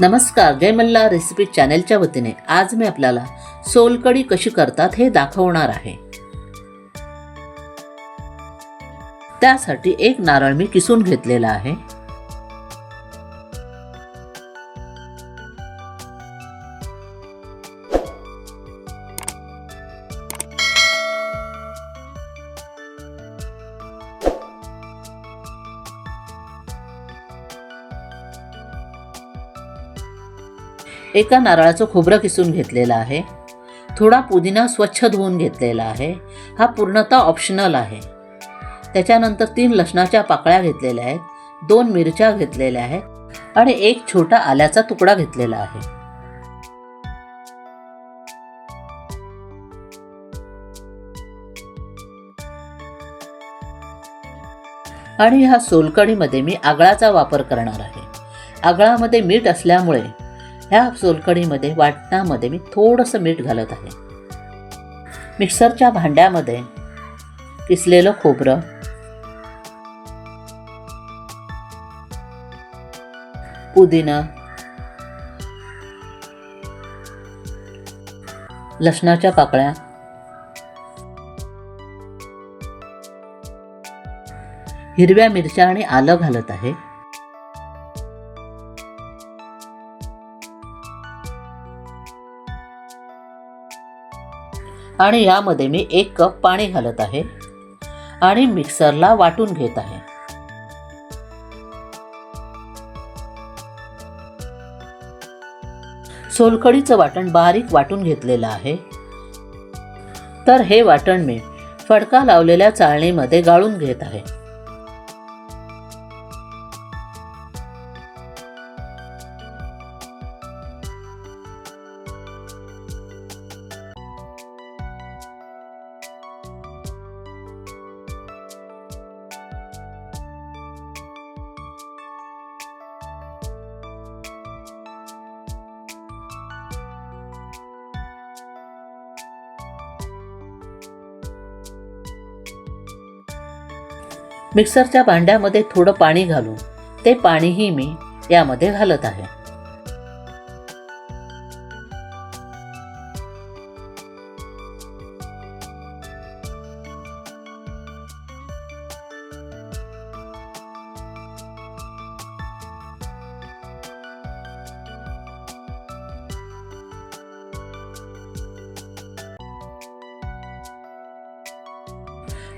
नमस्कार जय मल्ला रेसिपी चॅनेलच्या वतीने आज मी आपल्याला सोलकढी कशी करतात हे दाखवणार आहे. त्यासाठी एक नारळ मी किसून घेतलेला आहे. एका नारळाचं खोबरं किसून घेतलेलं आहे. थोडा पुदिना स्वच्छ धुवून घेतलेला आहे. हा पूर्णतः ऑप्शनल आहे. त्याच्यानंतर तीन लसणाच्या पाकळ्या घेतलेल्या आहेत. दोन मिरच्या घेतलेल्या आहेत. आणि एक छोटा आल्याचा तुकडा घेतलेला आहे. आणि ह्या सोलकणीमध्ये मी आगळाचा वापर करणार आहे. आगळामध्ये मीठ असल्यामुळे ह्या सोलकढीमध्ये वाटणामध्ये मी थोडंसं मीठ घालत आहे. मिक्सरच्या भांड्यामध्ये किसलेलं खोबरं पुदिना लसणाच्या पाकळ्या हिरव्या मिरच्या आणि आलं घालत आहे. आणि यामध्ये मी एक कप पाणी घालत आहे आणि मिक्सरला वाटून घेत आहे. सोलकडीचं वाटण बारीक वाटून घेतलेलं आहे. तर हे वाटण मी फडका लावलेल्या चाळणीमध्ये गाळून घेत आहे. मिक्सरच्या भांड्यामध्ये थोडं पाणी घालून ते पाणीही मी यामध्ये घालत आहे.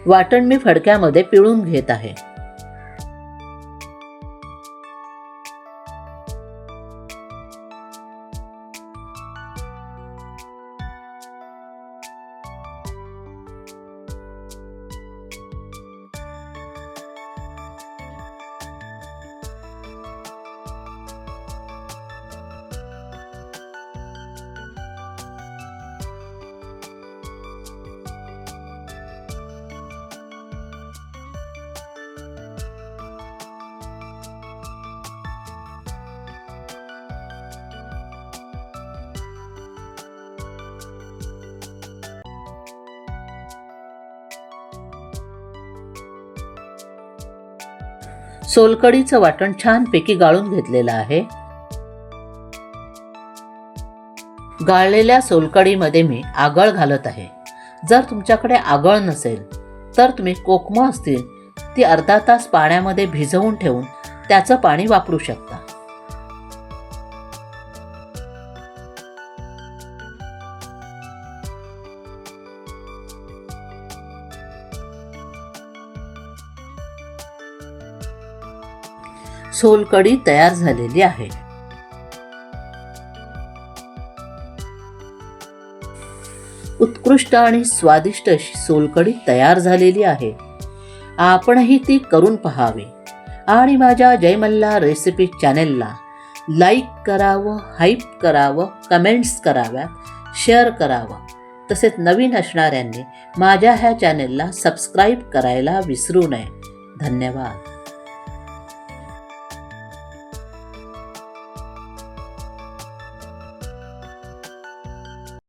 वाटण मी फडक्यामध्ये पिळून घेत आहे. सोलकढीचं वाटण छानपैकी गाळून घेतलेलं आहे. गाळलेल्या सोलकढीमध्ये मी आगळ घालत आहे. जर तुमच्याकडे आगळ नसेल तर तुम्ही कोकमं असतील ती अर्धा तास पाण्यामध्ये भिजवून ठेवून त्याचं पाणी वापरू शकता. सोलकढी तयार झालेली आहे. उत्कृष्ट आणि स्वादिष्ट अशी सोलकढी तयार झालेली आहे. आपणही ती करून पहावी. आणि माझ्या जयमल्ला रेसिपी चॅनेलला लाईक करावं हाईप करावं कमेंट्स कराव्यात शेअर करावं. तसेच नवीन असणाऱ्यांनी माझ्या ह्या चॅनेलला सबस्क्राईब करायला विसरू नये. धन्यवाद.